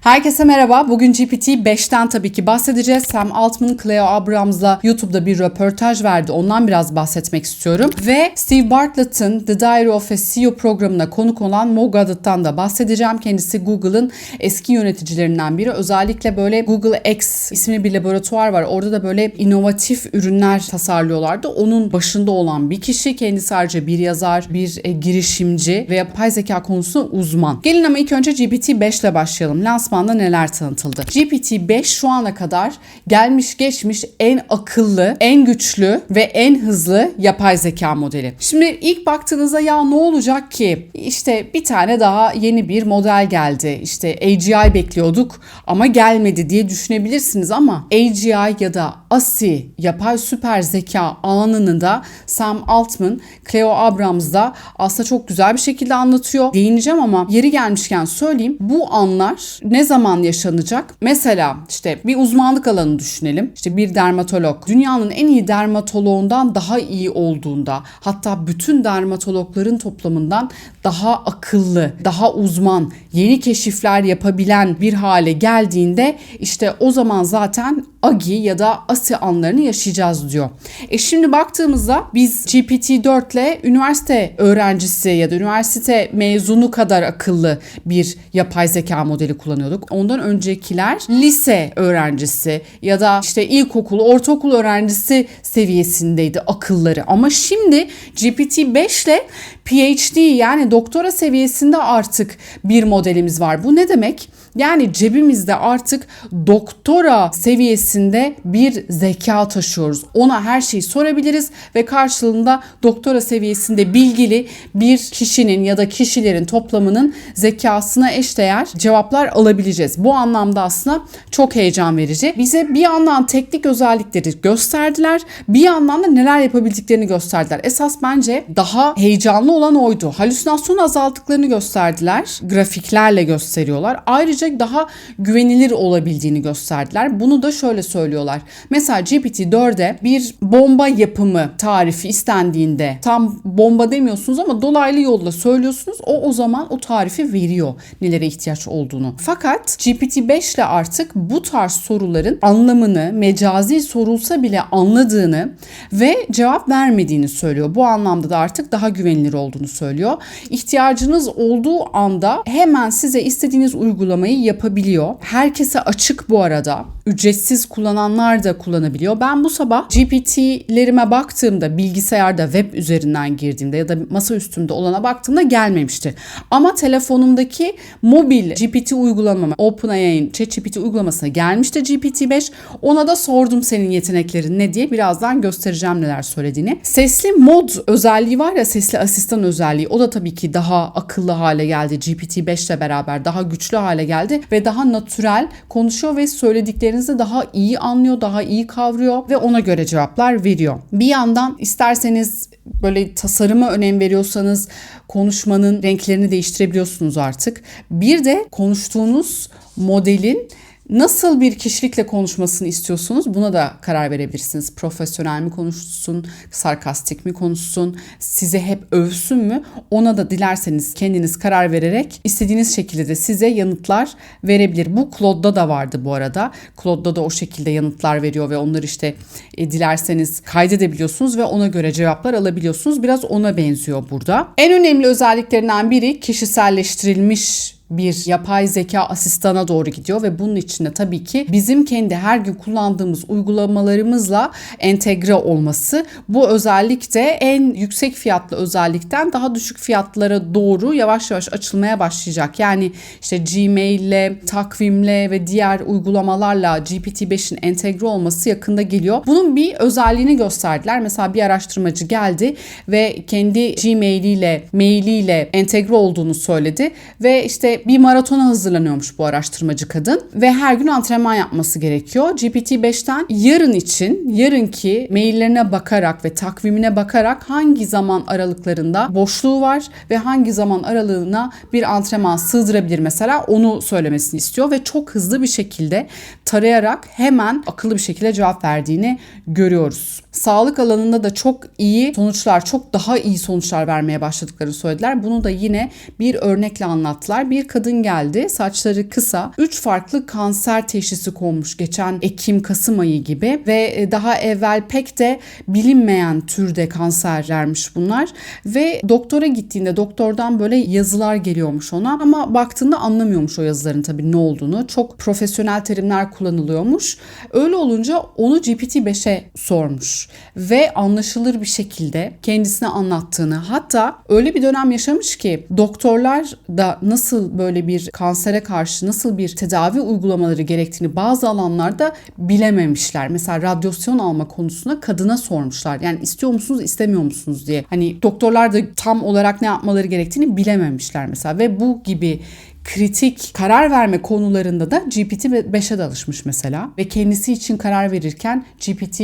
Herkese merhaba. Bugün GPT-5'ten tabii ki bahsedeceğiz. Sam Altman, Cleo Abrams'la YouTube'da bir röportaj verdi. Ondan biraz bahsetmek istiyorum. Ve Steve Bartlett'ın The Diary of a CEO programına konuk olan Mo Goddett'tan da bahsedeceğim. Kendisi Google'ın eski yöneticilerinden biri. Özellikle böyle Google X isimli bir laboratuvar var. Orada da böyle inovatif ürünler tasarlıyorlardı. Onun başında olan bir kişi. Kendisi ayrıca bir yazar, bir e, girişimci ve yapay zeka konusunda uzman. Gelin ama ilk önce GPT-5 ile başlayalım. Lansmanda neler tanıtıldı? GPT-5 şu ana kadar gelmiş geçmiş en akıllı, en güçlü ve en hızlı yapay zeka modeli. Şimdi ilk baktığınızda ya ne olacak ki? İşte bir tane daha yeni bir model geldi. İşte AGI bekliyorduk ama gelmedi diye düşünebilirsiniz ama AGI ya da ASI yapay süper zeka anını da Sam Altman, Cleo Abrams da aslında çok güzel bir şekilde anlatıyor. Değineceğim ama yeri gelmişken söyleyeyim. Bu anlar ne zaman yaşanacak? Mesela işte bir uzmanlık alanı düşünelim. İşte bir dermatolog dünyanın en iyi dermatoloğundan daha iyi olduğunda hatta bütün dermatologların toplamından daha akıllı, daha uzman, yeni keşifler yapabilen bir hale geldiğinde işte o zaman zaten AGI ya da ASI anlarını yaşayacağız diyor. E şimdi baktığımızda biz GPT-4 ile üniversite öğrencisi ya da üniversite mezunu kadar akıllı bir yapay zeka modeli kullanıyorduk. Ondan öncekiler lise öğrencisi ya da işte ilkokul, ortaokul öğrencisi seviyesindeydi akılları. Ama şimdi GPT-5 ile PhD yani doktora seviyesinde artık bir modelimiz var. Bu ne demek? Yani cebimizde artık doktora seviyesinde bir zeka taşıyoruz. Ona her şeyi sorabiliriz ve karşılığında doktora seviyesinde bilgili bir kişinin ya da kişilerin toplamının zekasına eşdeğer cevaplar alabileceğiz. Bu anlamda aslında çok heyecan verici. Bize bir yandan teknik özellikleri gösterdiler, bir yandan da neler yapabildiklerini gösterdiler. Esas bence daha heyecanlı olan oydu. Halüsinasyon azalttıklarını gösterdiler. Grafiklerle gösteriyorlar. Ayrıca daha güvenilir olabildiğini gösterdiler. Bunu da şöyle söylüyorlar. Mesela GPT-4'e bir bomba yapımı tarifi istendiğinde tam bomba demiyorsunuz ama dolaylı yolla söylüyorsunuz. O o zaman o tarifi veriyor nelere ihtiyaç olduğunu. Fakat GPT-5 ile artık bu tarz soruların anlamını mecazi sorulsa bile anladığını ve cevap vermediğini söylüyor. Bu anlamda da artık daha güvenilir olduğunu söylüyor. İhtiyacınız olduğu anda hemen size istediğiniz uygulamayı yapabiliyor. Herkese açık bu arada. Ücretsiz kullananlar da kullanabiliyor. Ben bu sabah GPT'lerime baktığımda bilgisayarda web üzerinden girdiğimde ya da masa üstümde olana baktığımda gelmemişti. Ama telefonumdaki mobil GPT uygulamama OpenAI'nin ChatGPT uygulamasına gelmişti GPT-5. Ona da sordum senin yeteneklerin ne diye. Birazdan göstereceğim neler söylediğini. Sesli mod özelliği var ya sesli asistan özelliği. O da tabii ki daha akıllı hale geldi. GPT-5 ile beraber daha güçlü hale geldi ve daha natürel konuşuyor ve söylediklerinizi daha iyi anlıyor, daha iyi kavruyor ve ona göre cevaplar veriyor. Bir yandan isterseniz böyle tasarıma önem veriyorsanız konuşmanın renklerini değiştirebiliyorsunuz artık. Bir de konuştuğunuz modelin Nasıl bir kişilikle konuşmasını istiyorsunuz buna da karar verebilirsiniz. Profesyonel mi konuşsun, sarkastik mi konuşsun, size hep övsün mü? Ona da dilerseniz kendiniz karar vererek istediğiniz şekilde de size yanıtlar verebilir. Bu Claude'da da vardı bu arada. Claude'da da o şekilde yanıtlar veriyor ve onları işte e, dilerseniz kaydedebiliyorsunuz ve ona göre cevaplar alabiliyorsunuz. Biraz ona benziyor burada. En önemli özelliklerinden biri kişiselleştirilmiş bir yapay zeka asistana doğru gidiyor ve bunun içinde tabii ki bizim kendi her gün kullandığımız uygulamalarımızla entegre olması. Bu özellik de en yüksek fiyatlı özellikten daha düşük fiyatlara doğru yavaş yavaş açılmaya başlayacak. Yani işte Gmail'le, takvimle ve diğer uygulamalarla GPT-5'in entegre olması yakında geliyor. Bunun bir özelliğini gösterdiler. Mesela bir araştırmacı geldi ve kendi Gmail'iyle, mailiyle entegre olduğunu söyledi ve işte bir maratona hazırlanıyormuş bu araştırmacı kadın ve her gün antrenman yapması gerekiyor. GPT-5'ten yarın için yarınki maillerine bakarak ve takvimine bakarak hangi zaman aralıklarında boşluğu var ve hangi zaman aralığına bir antrenman sığdırabilir mesela onu söylemesini istiyor ve çok hızlı bir şekilde tarayarak hemen akıllı bir şekilde cevap verdiğini görüyoruz. Sağlık alanında da çok iyi sonuçlar, çok daha iyi sonuçlar vermeye başladıklarını söylediler. Bunu da yine bir örnekle anlattılar. Bir kadın geldi. Saçları kısa. 3 farklı kanser teşhisi konmuş geçen Ekim-Kasım ayı gibi ve e, daha evvel pek de bilinmeyen türde kanserlermiş bunlar ve doktora gittiğinde doktordan böyle yazılar geliyormuş ona ama baktığında anlamıyormuş o yazıların tabii ne olduğunu. Çok profesyonel terimler kullanılıyormuş. Öyle olunca onu GPT-5'e sormuş ve anlaşılır bir şekilde kendisine anlattığını hatta öyle bir dönem yaşamış ki doktorlar da nasıl böyle bir kansere karşı nasıl bir tedavi uygulamaları gerektiğini bazı alanlarda bilememişler. Mesela radyasyon alma konusunda kadına sormuşlar. Yani istiyor musunuz istemiyor musunuz diye. Hani doktorlar da tam olarak ne yapmaları gerektiğini bilememişler mesela ve bu gibi kritik karar verme konularında da GPT-5'e de alışmış mesela ve kendisi için karar verirken GPT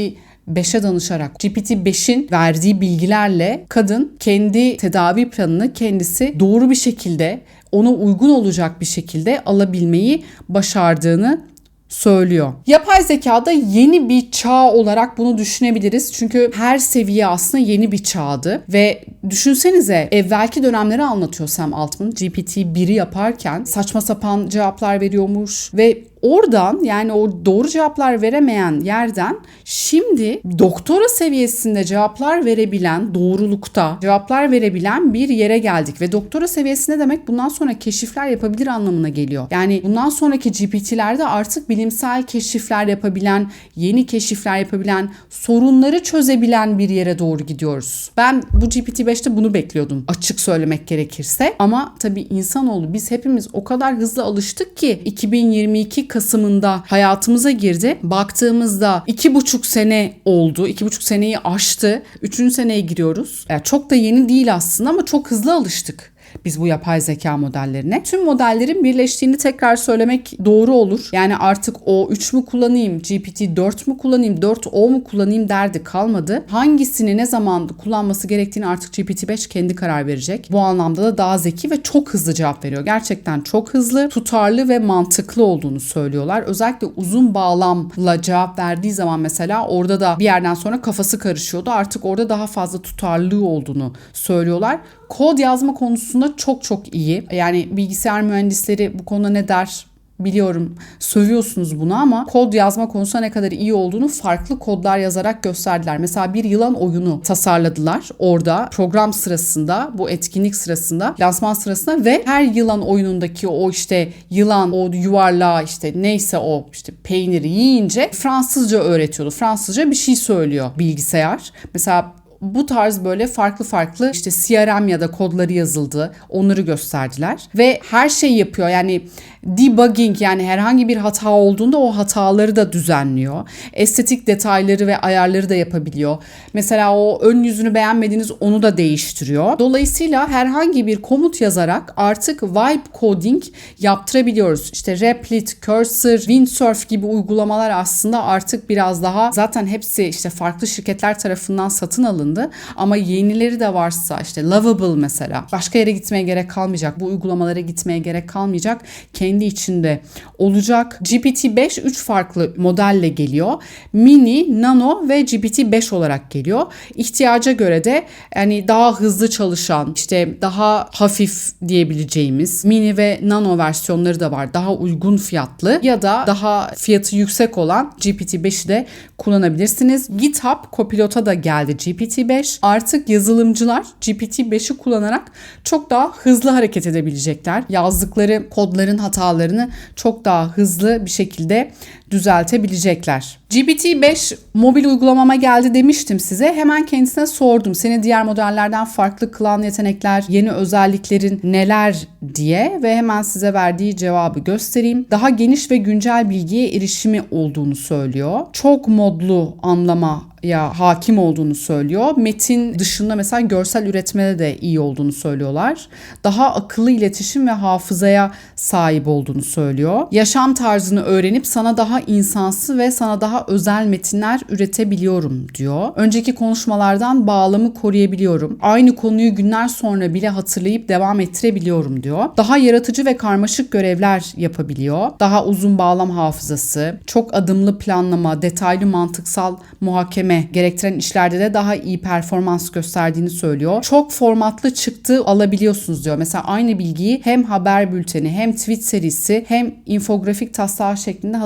5'e danışarak GPT-5'in verdiği bilgilerle kadın kendi tedavi planını kendisi doğru bir şekilde ona uygun olacak bir şekilde alabilmeyi başardığını söylüyor. Yapay zekada yeni bir çağ olarak bunu düşünebiliriz. Çünkü her seviye aslında yeni bir çağdı ve düşünsenize evvelki dönemleri anlatıyor Sam Altman GPT-1'i yaparken saçma sapan cevaplar veriyormuş ve oradan yani o doğru cevaplar veremeyen yerden şimdi doktora seviyesinde cevaplar verebilen, doğrulukta cevaplar verebilen bir yere geldik ve doktora seviyesinde demek bundan sonra keşifler yapabilir anlamına geliyor. Yani bundan sonraki GPT'lerde artık bilimsel keşifler yapabilen, yeni keşifler yapabilen, sorunları çözebilen bir yere doğru gidiyoruz. Ben bu GPT-5'te bunu bekliyordum açık söylemek gerekirse. Ama tabii insanoğlu biz hepimiz o kadar hızlı alıştık ki 2022 Kasım'ında hayatımıza girdi. Baktığımızda iki buçuk sene oldu. iki buçuk seneyi aştı. Üçüncü seneye giriyoruz. Yani çok da yeni değil aslında ama çok hızlı alıştık biz bu yapay zeka modellerine. Tüm modellerin birleştiğini tekrar söylemek doğru olur. Yani artık o 3 mü kullanayım, GPT 4 mü kullanayım, 4O mu kullanayım derdi kalmadı. Hangisini ne zaman kullanması gerektiğini artık GPT 5 kendi karar verecek. Bu anlamda da daha zeki ve çok hızlı cevap veriyor. Gerçekten çok hızlı, tutarlı ve mantıklı olduğunu söylüyorlar. Özellikle uzun bağlamla cevap verdiği zaman mesela orada da bir yerden sonra kafası karışıyordu. Artık orada daha fazla tutarlılığı olduğunu söylüyorlar kod yazma konusunda çok çok iyi. Yani bilgisayar mühendisleri bu konuda ne der biliyorum sövüyorsunuz bunu ama kod yazma konusunda ne kadar iyi olduğunu farklı kodlar yazarak gösterdiler. Mesela bir yılan oyunu tasarladılar orada program sırasında bu etkinlik sırasında lansman sırasında ve her yılan oyunundaki o işte yılan o yuvarlağı işte neyse o işte peyniri yiyince Fransızca öğretiyordu. Fransızca bir şey söylüyor bilgisayar. Mesela bu tarz böyle farklı farklı işte CRM ya da kodları yazıldı. Onları gösterdiler. Ve her şey yapıyor. Yani debugging yani herhangi bir hata olduğunda o hataları da düzenliyor. Estetik detayları ve ayarları da yapabiliyor. Mesela o ön yüzünü beğenmediğiniz onu da değiştiriyor. Dolayısıyla herhangi bir komut yazarak artık vibe coding yaptırabiliyoruz. İşte Replit, Cursor, Windsurf gibi uygulamalar aslında artık biraz daha zaten hepsi işte farklı şirketler tarafından satın alındı. Ama yenileri de varsa işte Lovable mesela başka yere gitmeye gerek kalmayacak. Bu uygulamalara gitmeye gerek kalmayacak. Kendi içinde olacak. GPT-5 3 farklı modelle geliyor. Mini, Nano ve GPT-5 olarak geliyor. İhtiyaca göre de yani daha hızlı çalışan, işte daha hafif diyebileceğimiz Mini ve Nano versiyonları da var. Daha uygun fiyatlı ya da daha fiyatı yüksek olan GPT-5'i de kullanabilirsiniz. GitHub Copilot'a da geldi GPT-5. Artık yazılımcılar GPT-5'i kullanarak çok daha hızlı hareket edebilecekler. Yazdıkları kodların hata hatalarını çok daha hızlı bir şekilde düzeltebilecekler. GPT-5 mobil uygulamama geldi demiştim size. Hemen kendisine sordum. Seni diğer modellerden farklı kılan yetenekler, yeni özelliklerin neler diye ve hemen size verdiği cevabı göstereyim. Daha geniş ve güncel bilgiye erişimi olduğunu söylüyor. Çok modlu anlama ya hakim olduğunu söylüyor. Metin dışında mesela görsel üretmede de iyi olduğunu söylüyorlar. Daha akıllı iletişim ve hafızaya sahip olduğunu söylüyor. Yaşam tarzını öğrenip sana daha daha insansı ve sana daha özel metinler üretebiliyorum diyor. Önceki konuşmalardan bağlamı koruyabiliyorum. Aynı konuyu günler sonra bile hatırlayıp devam ettirebiliyorum diyor. Daha yaratıcı ve karmaşık görevler yapabiliyor. Daha uzun bağlam hafızası, çok adımlı planlama, detaylı mantıksal muhakeme gerektiren işlerde de daha iyi performans gösterdiğini söylüyor. Çok formatlı çıktı alabiliyorsunuz diyor. Mesela aynı bilgiyi hem haber bülteni hem tweet serisi hem infografik taslağı şeklinde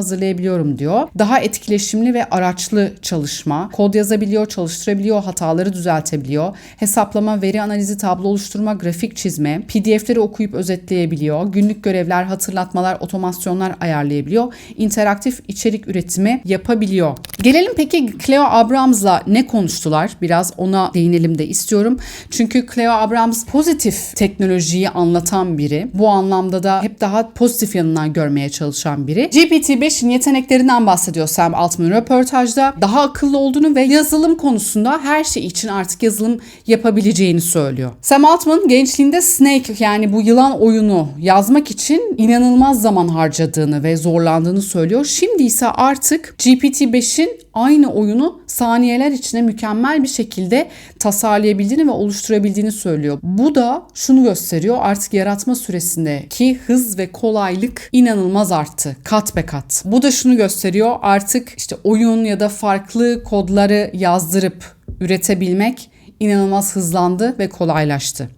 hazırlayabiliyorum diyor. Daha etkileşimli ve araçlı çalışma, kod yazabiliyor, çalıştırabiliyor, hataları düzeltebiliyor, hesaplama, veri analizi, tablo oluşturma, grafik çizme, PDF'leri okuyup özetleyebiliyor, günlük görevler, hatırlatmalar, otomasyonlar ayarlayabiliyor, interaktif içerik üretimi yapabiliyor. Gelelim peki Cleo Abrams'la ne konuştular? Biraz ona değinelim de istiyorum. Çünkü Cleo Abrams pozitif teknolojiyi anlatan biri. Bu anlamda da hep daha pozitif yanından görmeye çalışan biri. GPT-5'in yeteneklerinden bahsediyor Sam Altman röportajda. Daha akıllı olduğunu ve yazılım konusunda her şey için artık yazılım yapabileceğini söylüyor. Sam Altman gençliğinde Snake yani bu yılan oyunu yazmak için inanılmaz zaman harcadığını ve zorlandığını söylüyor. Şimdi ise artık GPT-5'in aynı oyunu saniyeler içinde mükemmel bir şekilde tasarlayabildiğini ve oluşturabildiğini söylüyor. Bu da şunu gösteriyor artık yaratma süresindeki hız ve kolaylık inanılmaz arttı kat be kat. Bu da şunu gösteriyor artık işte oyun ya da farklı kodları yazdırıp üretebilmek inanılmaz hızlandı ve kolaylaştı.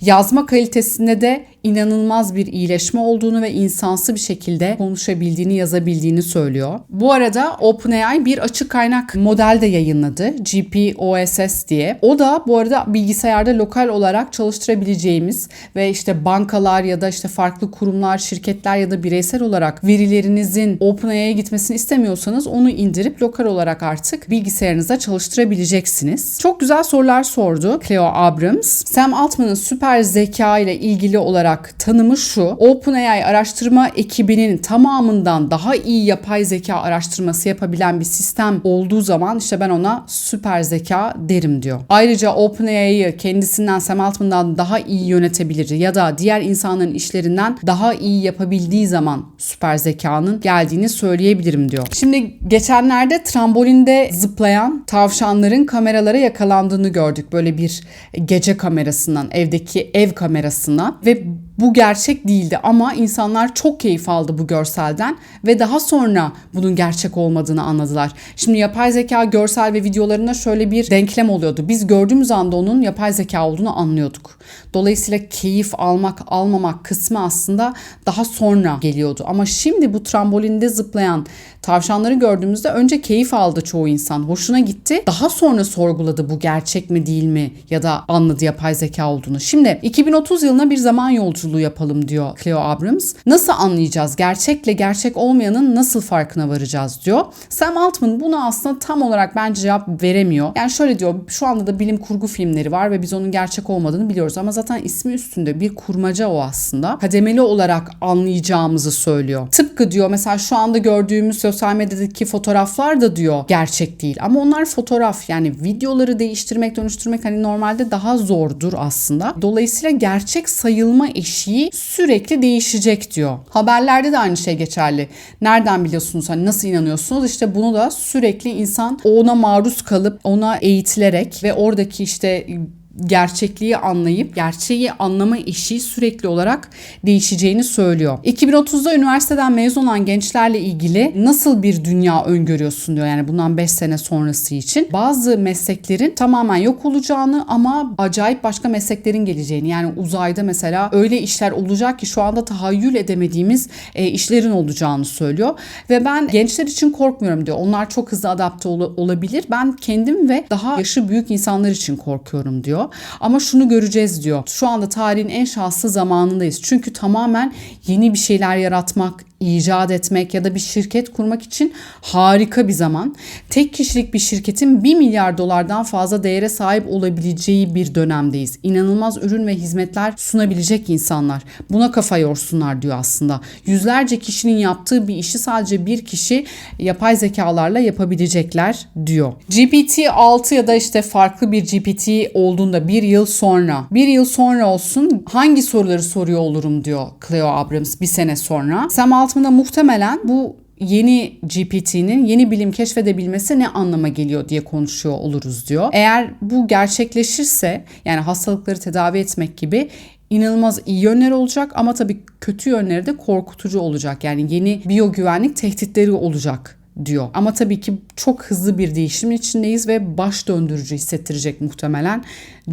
Yazma kalitesinde de inanılmaz bir iyileşme olduğunu ve insansı bir şekilde konuşabildiğini, yazabildiğini söylüyor. Bu arada OpenAI bir açık kaynak model de yayınladı. GPOSS diye. O da bu arada bilgisayarda lokal olarak çalıştırabileceğimiz ve işte bankalar ya da işte farklı kurumlar, şirketler ya da bireysel olarak verilerinizin OpenAI'ye gitmesini istemiyorsanız onu indirip lokal olarak artık bilgisayarınızda çalıştırabileceksiniz. Çok güzel sorular sordu Cleo Abrams. Sam Altman'ın süper zeka ile ilgili olarak tanımı şu. OpenAI araştırma ekibinin tamamından daha iyi yapay zeka araştırması yapabilen bir sistem olduğu zaman işte ben ona süper zeka derim diyor. Ayrıca OpenAI'yı kendisinden Sam Altman'dan daha iyi yönetebilir ya da diğer insanların işlerinden daha iyi yapabildiği zaman süper zekanın geldiğini söyleyebilirim diyor. Şimdi geçenlerde trambolinde zıplayan tavşanların kameralara yakalandığını gördük. Böyle bir gece kamerasından, evdeki ev kamerasına ve bu gerçek değildi ama insanlar çok keyif aldı bu görselden ve daha sonra bunun gerçek olmadığını anladılar. Şimdi yapay zeka görsel ve videolarında şöyle bir denklem oluyordu. Biz gördüğümüz anda onun yapay zeka olduğunu anlıyorduk. Dolayısıyla keyif almak almamak kısmı aslında daha sonra geliyordu. Ama şimdi bu trambolinde zıplayan tavşanları gördüğümüzde önce keyif aldı çoğu insan. Hoşuna gitti. Daha sonra sorguladı bu gerçek mi değil mi ya da anladı yapay zeka olduğunu. Şimdi 2030 yılına bir zaman yolculuğu yapalım diyor Cleo Abrams. Nasıl anlayacağız? Gerçekle gerçek olmayanın nasıl farkına varacağız diyor. Sam Altman buna aslında tam olarak bence cevap veremiyor. Yani şöyle diyor şu anda da bilim kurgu filmleri var ve biz onun gerçek olmadığını biliyoruz ama zaten ismi üstünde bir kurmaca o aslında. Kademeli olarak anlayacağımızı söylüyor. Tıpkı diyor mesela şu anda gördüğümüz sosyal medyadaki fotoğraflar da diyor gerçek değil. Ama onlar fotoğraf yani videoları değiştirmek dönüştürmek hani normalde daha zordur aslında. Dolayısıyla gerçek sayılma eşiği sürekli değişecek diyor. Haberlerde de aynı şey geçerli. Nereden biliyorsunuz hani nasıl inanıyorsunuz? İşte bunu da sürekli insan ona maruz kalıp ona eğitilerek ve oradaki işte gerçekliği anlayıp gerçeği anlama işi sürekli olarak değişeceğini söylüyor. 2030'da üniversiteden mezun olan gençlerle ilgili nasıl bir dünya öngörüyorsun diyor. Yani bundan 5 sene sonrası için. Bazı mesleklerin tamamen yok olacağını ama acayip başka mesleklerin geleceğini. Yani uzayda mesela öyle işler olacak ki şu anda tahayyül edemediğimiz e, işlerin olacağını söylüyor. Ve ben gençler için korkmuyorum diyor. Onlar çok hızlı adapte ol- olabilir. Ben kendim ve daha yaşı büyük insanlar için korkuyorum diyor. Ama şunu göreceğiz diyor. Şu anda tarihin en şanslı zamanındayız. Çünkü tamamen yeni bir şeyler yaratmak, icat etmek ya da bir şirket kurmak için harika bir zaman. Tek kişilik bir şirketin 1 milyar dolardan fazla değere sahip olabileceği bir dönemdeyiz. İnanılmaz ürün ve hizmetler sunabilecek insanlar. Buna kafa yorsunlar diyor aslında. Yüzlerce kişinin yaptığı bir işi sadece bir kişi yapay zekalarla yapabilecekler diyor. GPT-6 ya da işte farklı bir GPT olduğunda bir yıl sonra, bir yıl sonra olsun hangi soruları soruyor olurum diyor Cleo Abrams bir sene sonra. Sam Altman'a muhtemelen bu yeni GPT'nin yeni bilim keşfedebilmesi ne anlama geliyor diye konuşuyor oluruz diyor. Eğer bu gerçekleşirse yani hastalıkları tedavi etmek gibi inanılmaz iyi yönleri olacak ama tabii kötü yönleri de korkutucu olacak. Yani yeni biyogüvenlik tehditleri olacak diyor. Ama tabii ki çok hızlı bir değişimin içindeyiz ve baş döndürücü hissettirecek muhtemelen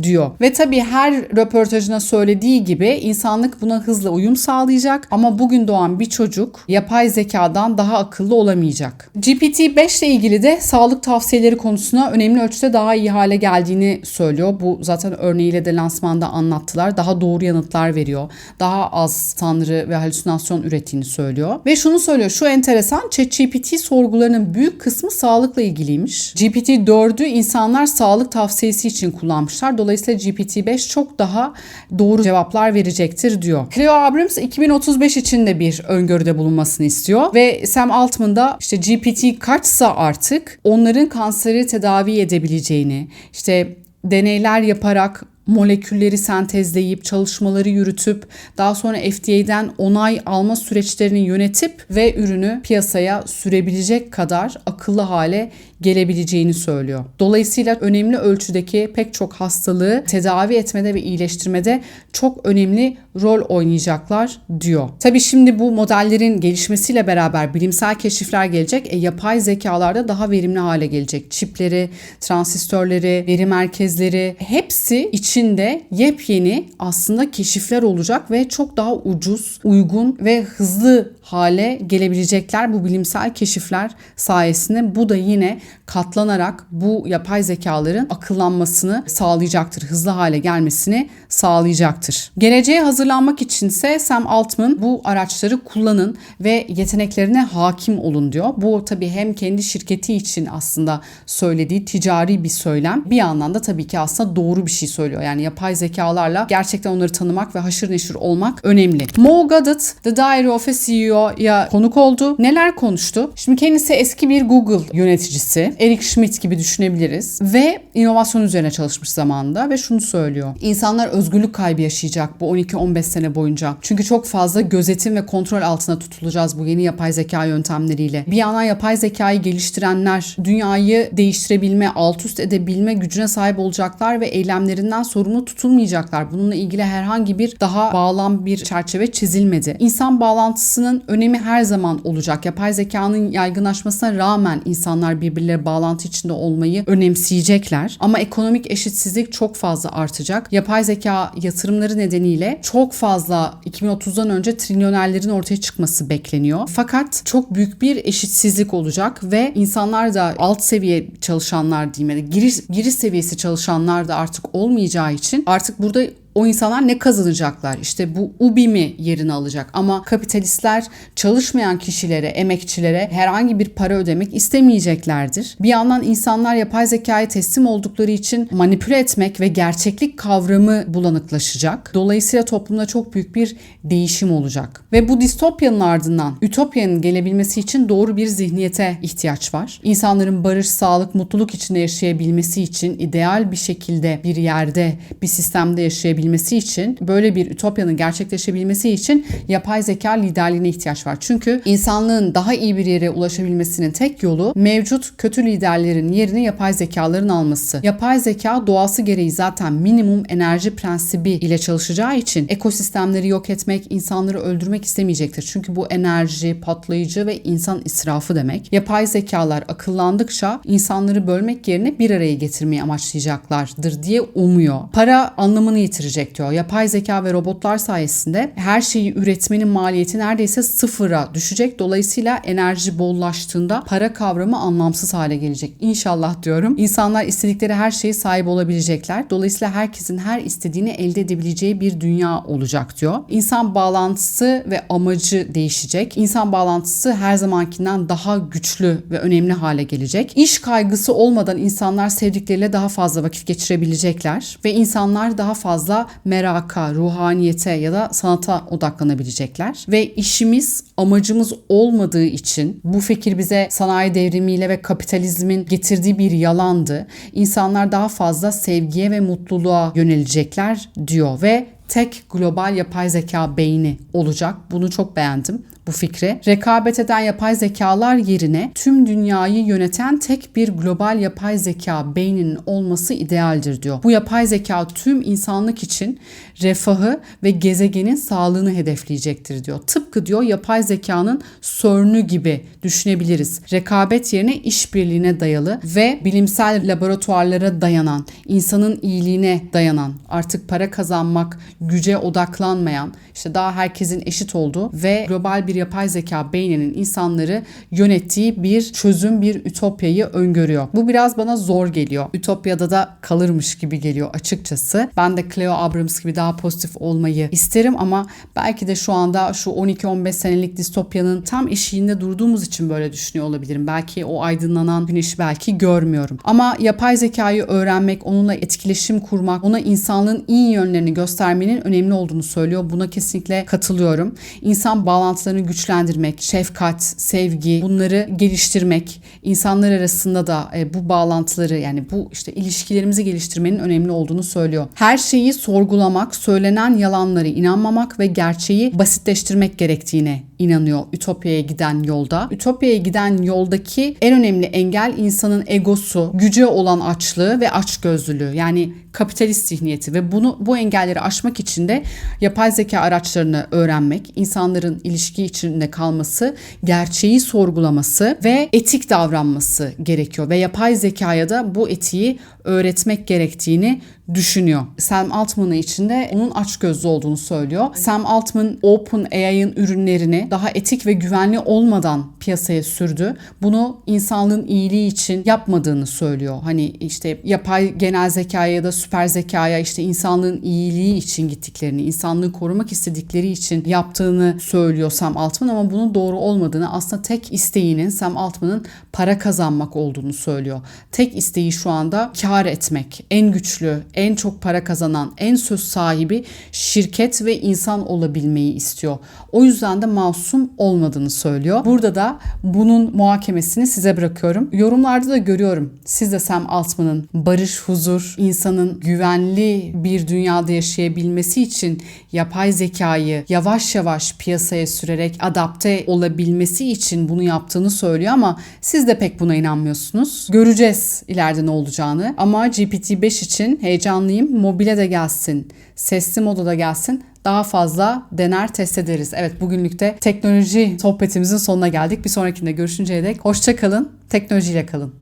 diyor. Ve tabii her röportajına söylediği gibi insanlık buna hızla uyum sağlayacak ama bugün doğan bir çocuk yapay zekadan daha akıllı olamayacak. GPT-5 ile ilgili de sağlık tavsiyeleri konusuna önemli ölçüde daha iyi hale geldiğini söylüyor. Bu zaten örneğiyle de lansmanda anlattılar. Daha doğru yanıtlar veriyor. Daha az tanrı ve halüsinasyon ürettiğini söylüyor. Ve şunu söylüyor. Şu enteresan ChatGPT sorgularının büyük kısmı sağlıkla ilgiliymiş. GPT-4'ü insanlar sağlık tavsiyesi için kullanmışlar. Dolayısıyla GPT-5 çok daha doğru cevaplar verecektir diyor. Cleo Abrams 2035 için de bir öngörüde bulunmasını istiyor ve Sam Altman da işte GPT kaçsa artık onların kanseri tedavi edebileceğini, işte deneyler yaparak molekülleri sentezleyip çalışmaları yürütüp daha sonra FDA'den onay alma süreçlerini yönetip ve ürünü piyasaya sürebilecek kadar akıllı hale gelebileceğini söylüyor. Dolayısıyla önemli ölçüdeki pek çok hastalığı tedavi etmede ve iyileştirmede çok önemli rol oynayacaklar diyor. Tabi şimdi bu modellerin gelişmesiyle beraber bilimsel keşifler gelecek. E, yapay zekalarda daha verimli hale gelecek. Çipleri, transistörleri, veri merkezleri hepsi içinde yepyeni aslında keşifler olacak ve çok daha ucuz, uygun ve hızlı hale gelebilecekler bu bilimsel keşifler sayesinde. Bu da yine katlanarak bu yapay zekaların akıllanmasını sağlayacaktır. Hızlı hale gelmesini sağlayacaktır. Geleceğe hazırlanmak içinse Sam Altman bu araçları kullanın ve yeteneklerine hakim olun diyor. Bu tabii hem kendi şirketi için aslında söylediği ticari bir söylem. Bir yandan da tabii ki aslında doğru bir şey söylüyor. Yani yapay zekalarla gerçekten onları tanımak ve haşır neşir olmak önemli. Mo Goddard, The Diary of a CEO'ya konuk oldu. Neler konuştu? Şimdi kendisi eski bir Google yöneticisi. Eric Schmidt gibi düşünebiliriz. Ve inovasyon üzerine çalışmış zamanında ve şunu söylüyor. İnsanlar özgürlük kaybı yaşayacak bu 12-15 sene boyunca. Çünkü çok fazla gözetim ve kontrol altına tutulacağız bu yeni yapay zeka yöntemleriyle. Bir yandan yapay zekayı geliştirenler dünyayı değiştirebilme, alt üst edebilme gücüne sahip olacaklar ve eylemlerinden sorumlu tutulmayacaklar. Bununla ilgili herhangi bir daha bağlam bir çerçeve çizilmedi. İnsan bağlantısının önemi her zaman olacak. Yapay zekanın yaygınlaşmasına rağmen insanlar birbirleri bağlantı içinde olmayı önemseyecekler. Ama ekonomik eşitsizlik çok fazla artacak. Yapay zeka yatırımları nedeniyle çok fazla 2030'dan önce trilyonerlerin ortaya çıkması bekleniyor. Fakat çok büyük bir eşitsizlik olacak ve insanlar da alt seviye çalışanlar diyeyim ya da giriş, giriş seviyesi çalışanlar da artık olmayacağı için artık burada o insanlar ne kazanacaklar? İşte bu UBI mi yerini alacak? Ama kapitalistler çalışmayan kişilere, emekçilere herhangi bir para ödemek istemeyeceklerdir. Bir yandan insanlar yapay zekaya teslim oldukları için manipüle etmek ve gerçeklik kavramı bulanıklaşacak. Dolayısıyla toplumda çok büyük bir değişim olacak. Ve bu distopyanın ardından ütopyanın gelebilmesi için doğru bir zihniyete ihtiyaç var. İnsanların barış, sağlık, mutluluk içinde yaşayabilmesi için ideal bir şekilde bir yerde, bir sistemde yaşayabilmesi olabilmesi için böyle bir ütopyanın gerçekleşebilmesi için yapay zeka liderliğine ihtiyaç var. Çünkü insanlığın daha iyi bir yere ulaşabilmesinin tek yolu mevcut kötü liderlerin yerini yapay zekaların alması. Yapay zeka doğası gereği zaten minimum enerji prensibi ile çalışacağı için ekosistemleri yok etmek, insanları öldürmek istemeyecektir. Çünkü bu enerji, patlayıcı ve insan israfı demek. Yapay zekalar akıllandıkça insanları bölmek yerine bir araya getirmeyi amaçlayacaklardır diye umuyor. Para anlamını yitirecek düşecek diyor. Yapay zeka ve robotlar sayesinde her şeyi üretmenin maliyeti neredeyse sıfıra düşecek. Dolayısıyla enerji bollaştığında para kavramı anlamsız hale gelecek. İnşallah diyorum. İnsanlar istedikleri her şeye sahip olabilecekler. Dolayısıyla herkesin her istediğini elde edebileceği bir dünya olacak diyor. İnsan bağlantısı ve amacı değişecek. İnsan bağlantısı her zamankinden daha güçlü ve önemli hale gelecek. İş kaygısı olmadan insanlar sevdikleriyle daha fazla vakit geçirebilecekler ve insanlar daha fazla meraka, ruhaniyete ya da sanata odaklanabilecekler. Ve işimiz amacımız olmadığı için bu fikir bize sanayi devrimiyle ve kapitalizmin getirdiği bir yalandı. İnsanlar daha fazla sevgiye ve mutluluğa yönelecekler diyor ve tek global yapay zeka beyni olacak. Bunu çok beğendim. Bu fikri. Rekabet eden yapay zekalar yerine tüm dünyayı yöneten tek bir global yapay zeka beyninin olması idealdir diyor. Bu yapay zeka tüm insanlık için refahı ve gezegenin sağlığını hedefleyecektir diyor. Tıpkı diyor yapay zekanın CERN'ü gibi düşünebiliriz. Rekabet yerine işbirliğine dayalı ve bilimsel laboratuvarlara dayanan, insanın iyiliğine dayanan, artık para kazanmak, güce odaklanmayan, işte daha herkesin eşit olduğu ve global bir yapay zeka beyninin insanları yönettiği bir çözüm, bir ütopyayı öngörüyor. Bu biraz bana zor geliyor. Ütopyada da kalırmış gibi geliyor açıkçası. Ben de Cleo Abrams gibi daha pozitif olmayı isterim ama belki de şu anda şu 12-15 senelik distopyanın tam eşiğinde durduğumuz için böyle düşünüyor olabilirim. Belki o aydınlanan güneşi belki görmüyorum. Ama yapay zekayı öğrenmek, onunla etkileşim kurmak, ona insanlığın iyi yönlerini göstermenin önemli olduğunu söylüyor. Buna kesinlikle katılıyorum. İnsan bağlantılarını güçlendirmek, şefkat, sevgi bunları geliştirmek, insanlar arasında da e, bu bağlantıları yani bu işte ilişkilerimizi geliştirmenin önemli olduğunu söylüyor. Her şeyi sorgulamak, söylenen yalanları inanmamak ve gerçeği basitleştirmek gerektiğine inanıyor Ütopya'ya giden yolda. Ütopya'ya giden yoldaki en önemli engel insanın egosu, güce olan açlığı ve açgözlülüğü. Yani kapitalist zihniyeti ve bunu bu engelleri aşmak için de yapay zeka araçlarını öğrenmek, insanların ilişki içinde kalması, gerçeği sorgulaması ve etik davranması gerekiyor ve yapay zekaya da bu etiği öğretmek gerektiğini düşünüyor. Sam Altman'ın içinde onun açgözlü olduğunu söylüyor. Sam Altman OpenAI'ın ürünlerini daha etik ve güvenli olmadan piyasaya sürdü. Bunu insanlığın iyiliği için yapmadığını söylüyor. Hani işte yapay genel zekaya ya da süper zekaya işte insanlığın iyiliği için gittiklerini, insanlığı korumak istedikleri için yaptığını söylüyor Sam Altman ama bunun doğru olmadığını aslında tek isteğinin Sam Altman'ın para kazanmak olduğunu söylüyor. Tek isteği şu anda kar etmek. En güçlü, en çok para kazanan, en söz sahibi şirket ve insan olabilmeyi istiyor. O yüzden de masum olmadığını söylüyor. Burada da bunun muhakemesini size bırakıyorum. Yorumlarda da görüyorum. Siz de Sam Altman'ın barış, huzur, insanın güvenli bir dünyada yaşayabilmesi için yapay zekayı yavaş yavaş piyasaya sürerek adapte olabilmesi için bunu yaptığını söylüyor ama siz de pek buna inanmıyorsunuz. Göreceğiz ileride ne olacağını. Ama GPT-5 için heyecanlıyım. Mobile de gelsin, sesli moda da gelsin daha fazla dener test ederiz. Evet bugünlük de teknoloji sohbetimizin sonuna geldik. Bir sonrakinde görüşünceye dek hoşça kalın, teknolojiyle kalın.